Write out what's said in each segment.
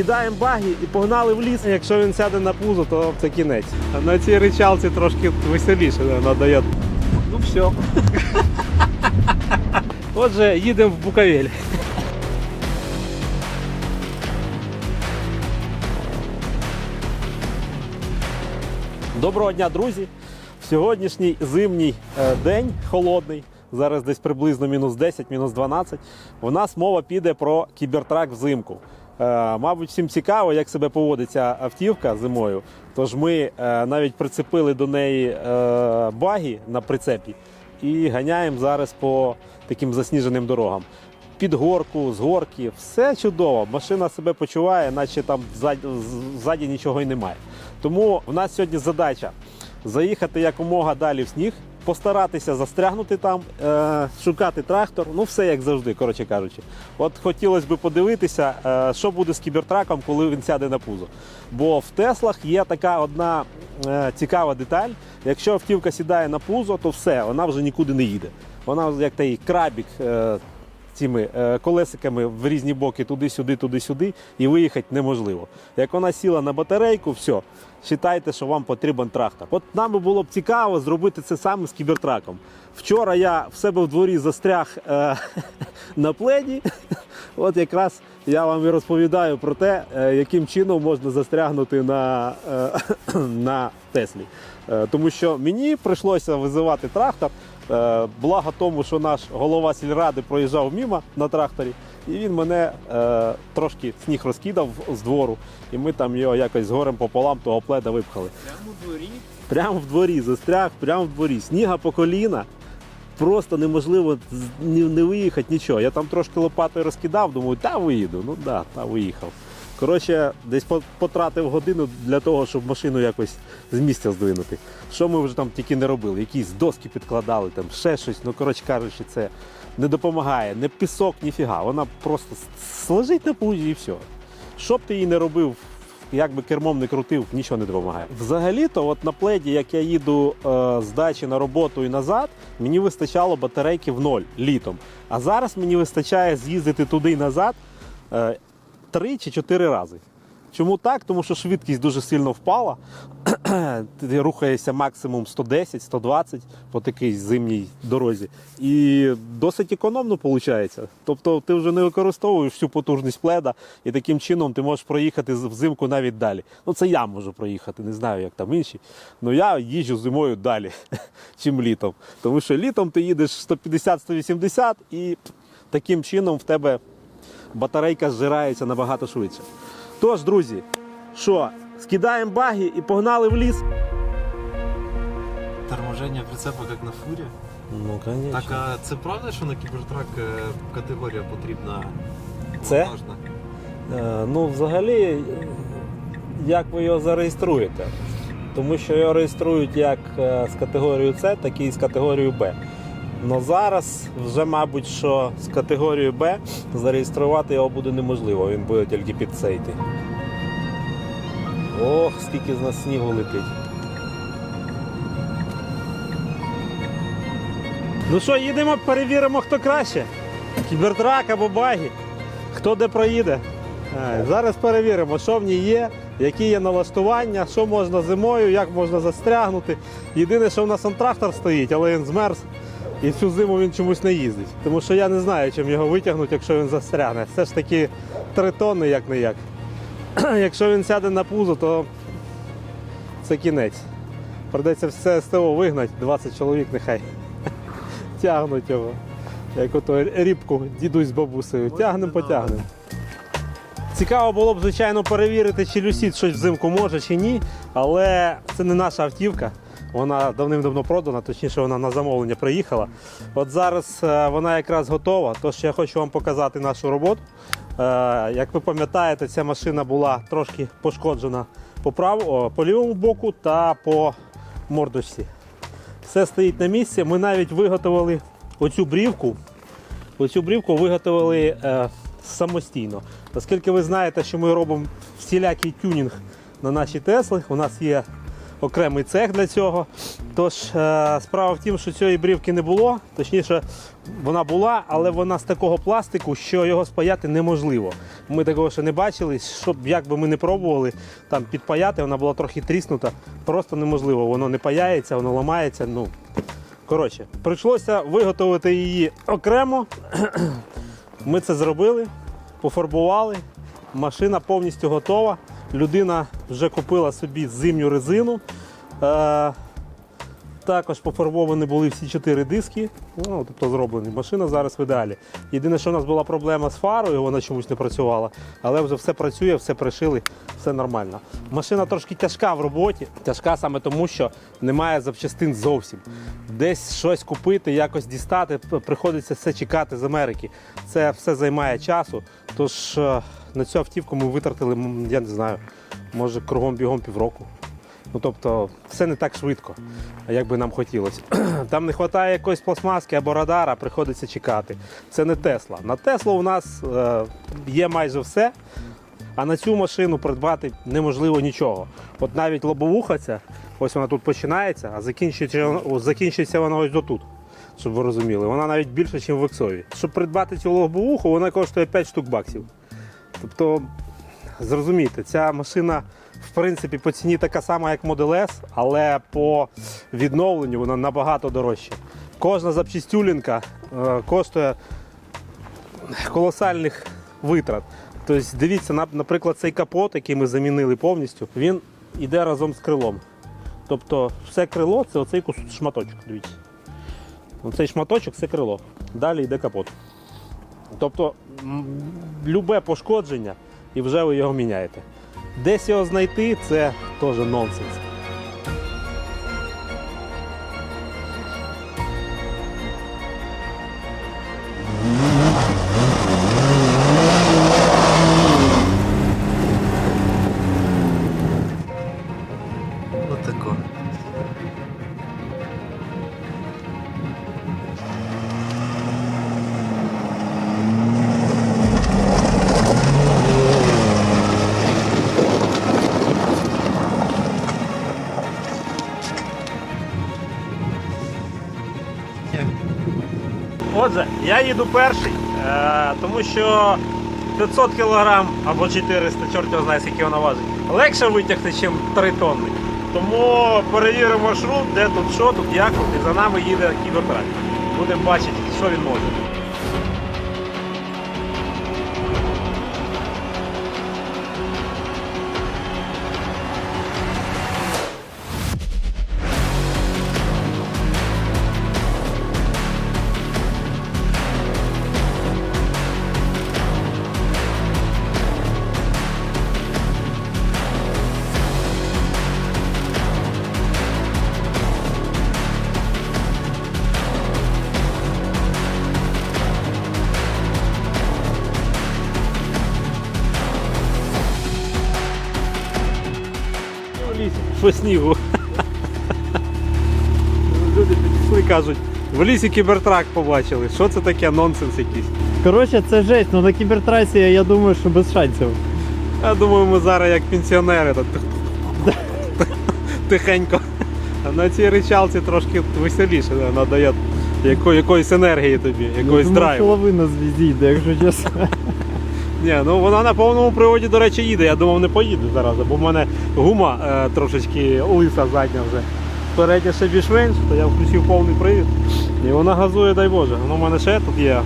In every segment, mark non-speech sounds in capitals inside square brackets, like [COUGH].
Кидаємо баги і погнали в ліс. Якщо він сяде на пузо, то це кінець. А на цій ричалці трошки веселіше надає. Ну все. [LAUGHS] Отже, їдемо в Буковель. Доброго дня, друзі! Сьогоднішній зимній е, день холодний, зараз десь приблизно мінус 10, мінус 12. У нас мова піде про кібертрак взимку. Е, Мабуть, всім цікаво, як себе поводиться автівка зимою. Тож ми е, навіть прицепили до неї е, баги на прицепі і ганяємо зараз по таким засніженим дорогам. Під горку, з горки, все чудово. Машина себе почуває, наче там ззаді нічого й немає. Тому в нас сьогодні задача заїхати якомога далі в сніг, постаратися застрягнути там, е, шукати трактор. Ну, все як завжди, коротше кажучи. От хотілося б подивитися, е, що буде з кібертраком, коли він сяде на пузо. Бо в Теслах є така одна е, цікава деталь. Якщо автівка сідає на пузо, то все, вона вже нікуди не їде. Вона як той крабік. Цими колесиками в різні боки туди-сюди, туди-сюди, і виїхати неможливо. Як вона сіла на батарейку, все, вважайте, що вам потрібен трактор. От нам було б цікаво зробити це саме з кібертраком. Вчора я в себе в дворі застряг е, [LAUGHS] на пледі. [LAUGHS] От якраз я вам і розповідаю про те, е, яким чином можна застрягнути на, е, [CLEARS THROAT] на Теслі. Е, Тому що мені прийшлося визивати трактор. Е, Благо тому, що наш голова сільради проїжджав мимо на тракторі, і він мене е, трошки сніг розкидав з двору, і ми там його якось з горем пополам того пледа випхали. Прямо у дворі. Прямо в дворі, застряг, прямо в дворі. Сніга по коліна. Просто неможливо не, виїхати нічого. Я там трошки лопатою розкидав, думаю, та виїду. Ну да, та виїхав. Коротше, десь по- потратив годину для того, щоб машину якось з місця здвинути. Що ми вже там тільки не робили? Якісь доски підкладали, там ще щось. Ну, коротше кажучи, це не допомагає. Не пісок, ні фіга. Вона просто лежить на пузі і все. Що б ти її не робив, як би кермом не крутив, нічого не допомагає. Взагалі-то, от на пледі, як я їду е, з дачі на роботу і назад, мені вистачало батарейки в ноль літом. А зараз мені вистачає з'їздити туди і назад е, три чи чотири рази. Чому так? Тому що швидкість дуже сильно впала. [CLEARS THROAT] Ти рухаєшся максимум 110-120 по такій зимній дорозі. І досить економно виходить. Тобто ти вже не використовуєш всю потужність пледа, і таким чином ти можеш проїхати взимку навіть далі. Ну це я можу проїхати, не знаю, як там інші. Ну я їжджу зимою далі, [LAUGHS] чим літом. Тому що літом ти їдеш 150-180 і таким чином в тебе батарейка зжирається набагато швидше. Тож, друзі, що, скидаємо баги і погнали в ліс? Торможення прицепа як на фурі. Ну, звісно. Так, а це правда, що на кібертрак е, категорія потрібна? Це? Е, Ну, взагалі, е, як ви його зареєструєте? Тому що його реєструють як е, з категорією С, так і з категорією Б. Но зараз вже, мабуть, що з категорією Б зареєструвати його буде неможливо, він буде тільки під цей. Ох, скільки з нас снігу летить. Ну що, їдемо, перевіримо, хто краще. Кібертрак або баги. Хто де проїде? Е, Зараз перевіримо, що в ній є, які є налаштування, що можна зимою, як можна застрягнути. Єдине, що в нас он трактор стоїть, але він змерз. І всю зиму він чомусь не їздить. Тому що я не знаю, чим його витягнути, якщо він застрягне. Все ж таки 3 тонни, як не як. [CLEARS THROAT] Якщо він сяде на пузо, то це кінець. Придеться все СТО вигнати, 20 чоловік нехай [LAUGHS] тягнуть його. Як ото рібку дідусь з бабусею. Тягнемо, потягнемо. Цікаво було б, звичайно, перевірити, чи Люсід щось взимку може чи ні, але це не наша автівка. Вона давним-давно продана, точніше, вона на замовлення приїхала. От зараз е, вона якраз готова, тож я хочу вам показати нашу роботу. Е, Як ви пам'ятаєте, ця машина була трошки пошкоджена по, прав... о, по лівому боку та по мордочці. Все стоїть на місці. Ми навіть виготовили оцю брівку. Оцю брівку виготовили е, самостійно. Оскільки ви знаєте, що ми робимо всілякий тюнінг на наші Тесли, у нас є окремий цех для цього. Тож е, справа в тім, що цієї брівки не було, точніше, вона була, але вона з такого пластику, що його спаяти неможливо. Ми такого ще не бачили, щоб як би ми не пробували там підпаяти, вона була трохи тріснута. Просто неможливо. Воно не паяється, воно ламається. Ну, коротше, прийшлося виготовити її окремо. Ми це зробили, пофарбували. Машина повністю готова. Людина вже купила собі зимню резину. Також пофарбовані були всі чотири диски, ну, тобто зроблені. Машина зараз в ідеалі. Єдине, що у нас була проблема з фарою, вона чомусь не працювала, але вже все працює, все пришили, все нормально. Машина трошки тяжка в роботі, тяжка саме тому, що немає запчастин зовсім. Десь щось купити, якось дістати, приходиться все чекати з Америки. Це все займає часу. Тож е, на цю автівку ми витратили, я не знаю, може кругом бігом півроку. Ну тобто все не так швидко, як би нам хотілося. [CLEARS THROAT] Там не вистачає якоїсь пластмаски або радара, приходиться чекати. Це не Тесла. На Теслу у нас е, є майже все, а на цю машину придбати неможливо нічого. От навіть лобовуха ця, ось вона тут починається, а закінчується, закінчується вона ось отут. Щоб ви розуміли, вона навіть більше, ніж в Ексові. Щоб придбати цю лобовуху, вона коштує 5 штук баксів. Тобто, зрозумійте, ця машина в принципі по ціні така сама, як Model S, але по відновленню вона набагато дорожча. Кожна запчастюлінка е, коштує колосальних витрат. Тобто, дивіться, наприклад, цей капот, який ми замінили повністю, він йде разом з крилом. Тобто, все крило це оцей шматочок. Дивіться. Оцей шматочок це крило. Далі йде капот. Тобто, любе пошкодження, і вже ви його міняєте. Десь його знайти це теж нонсенс. Я їду перший, е, тому що 500 кг або 400, чорт його знає, скільки вона важить, легше витягти, ніж 3 тонни. Тому перевіримо маршрут, де тут що, тут як, і за нами їде кібертрак. Будемо бачити, що він може. По снігу. Люди підійшли, кажуть, в лісі кібертрак побачили. Що це таке нонсенс якийсь? Коротше, це жесть, ну на кібертрасі я думаю, що без шансів. Я думаю, ми зараз як пенсіонери так тихенько. А на цій ричалці трошки веселіше да, надає якоїсь енергії тобі, якоїсь ну, драйву. половина йде, якщо чесно. Ні, ну вона на повному приводі, до речі, їде. Я думав, не поїде зараз, бо в мене гума е, трошечки лиса задня вже. Передня ще більш-менш, то я включив повний привід. І вона газує, дай Боже. Ну, в мене ще тут є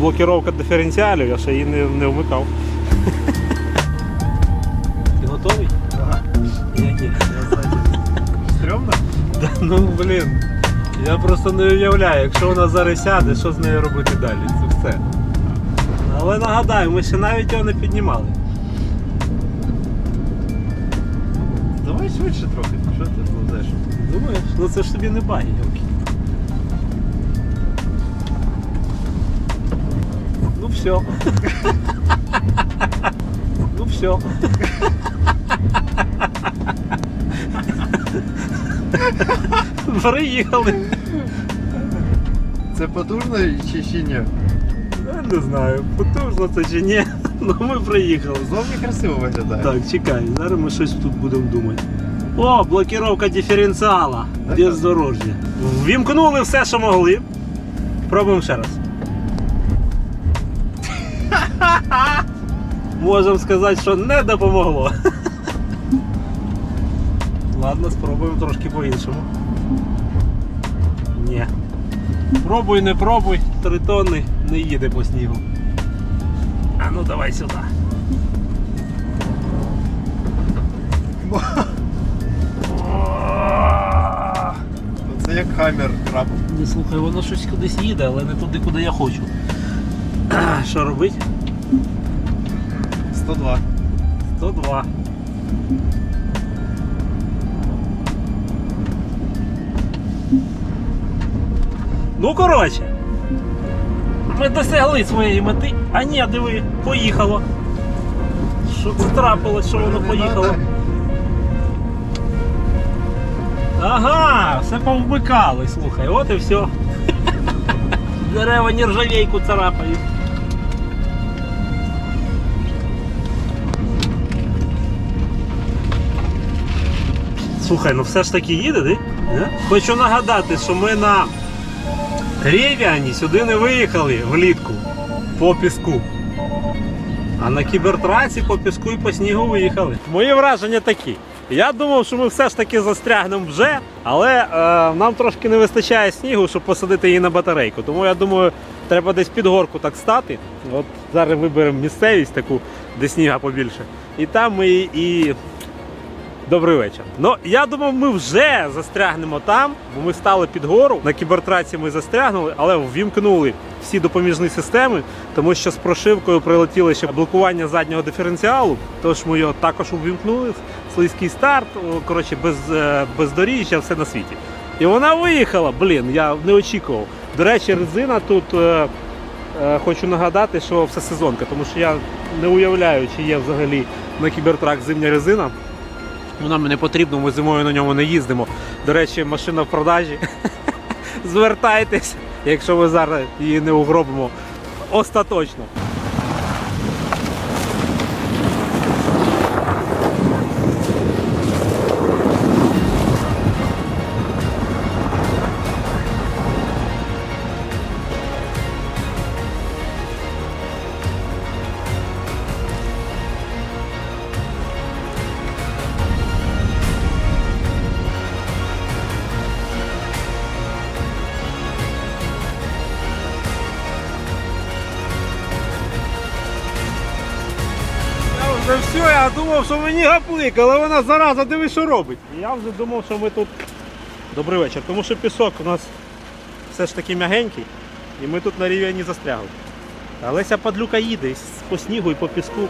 блокіровка диференціалів, я ще її не, не вмикав. [LAUGHS] Ти готовий? Ага. Ні. [LAUGHS] Стрьомно? Да, ну блін. Я просто не уявляю, якщо вона зараз сяде, що з нею робити далі? Це все. Але нагадаю, ми ще навіть його не піднімали. Давай швидше трохи. Що ти повзеш? Думаєш? Ну це ж тобі не баги, йолки. Ну все. Ну все. Приїхали. Це потужно чи ще ні? Не знаю, потужно це чи ні. [LAUGHS] Ну ми приїхали. Зовні красиво виглядає. Так, чекай, зараз ми щось тут будемо думати. О, блокировка диференціала. Бездорожжя. Вімкнули все, що могли. Пробуємо ще раз. [LAUGHS] Можемо сказати, що не допомогло. [LAUGHS] Ладно, спробуємо трошки по-іншому. Ні. Пробуй, не пробуй, три тонни не їде по снігу. А ну давай сюди. Це як хаммер краб. Не слухай, воно щось кудись їде, але не туди, куди я хочу. [CLEARS THROAT] Що робити? 102. 102. Ну, коротше. Ми досягли своєї мети. А ні, диви, поїхало. Що це трапилось, що воно поїхало? Ага, все повмикали, слухай, от і все. Дерева нержавейку царапають. Слухай, ну все ж таки їде, ти? Хочу нагадати, що ми на Ревіані сюди не виїхали влітку по піску. А на кібертраці по піску і по снігу виїхали. Мої враження такі. Я думав, що ми все ж таки застрягнемо вже, але е, нам трошки не вистачає снігу, щоб посадити її на батарейку. Тому я думаю, треба десь під горку так стати. От зараз виберемо місцевість таку, де сніга побільше. І там ми і Добрий вечір. Ну я думав, ми вже застрягнемо там, бо ми стали під гору. На кібертраці ми застрягнули, але ввімкнули всі допоміжні системи, тому що з прошивкою прилетіло ще блокування заднього диференціалу. Тож ми його також увімкнули. Слизький старт, коротше, без е, бездоріжжя, все на світі. І вона виїхала. Блін, я не очікував. До речі, резина тут. е, Е, Хочу нагадати, що все сезонка, тому що я не уявляю, чи є взагалі на кібертрак зимня резина. Ну, нам не потрібно, ми зимою на ньому не їздимо. До речі, машина в продажі. [LAUGHS] Звертайтесь, якщо ми зараз її не угробимо остаточно. Я думав, що мені гаплик, але вона зараза, диви, що робить. Я вже думав, що ми тут. Добрий вечір, тому що пісок у нас все ж таки м'ягенький, і ми тут на рівні застрягли. Але ця падлюка їде по снігу і по піску.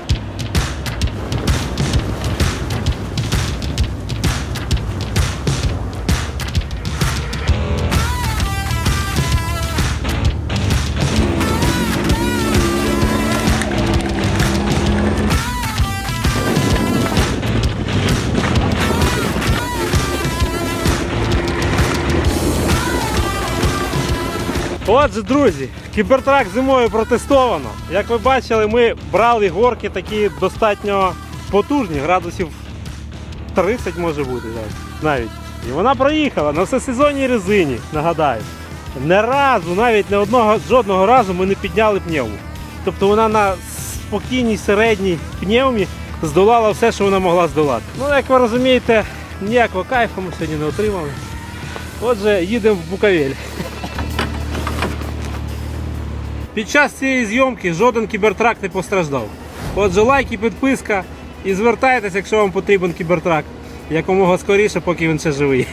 Отже, друзі, кібертрак зимою протестовано. Як ви бачили, ми брали горки такі достатньо потужні, градусів 30 може бути навіть. І вона проїхала на всесезонній резині, нагадаю. Не разу, навіть не одного жодного разу ми не підняли пневму. Тобто вона на спокійній середній пневмі здолала все, що вона могла здолати. Ну, як ви розумієте, ніякого кайфу ми сьогодні не отримали. Отже, їдемо в Буковель. Під час цієї зйомки жоден кібертрак не постраждав. Отже, лайк і підписка. І звертайтеся, якщо вам потрібен кібертрак. Якомога скоріше, поки він ще живий.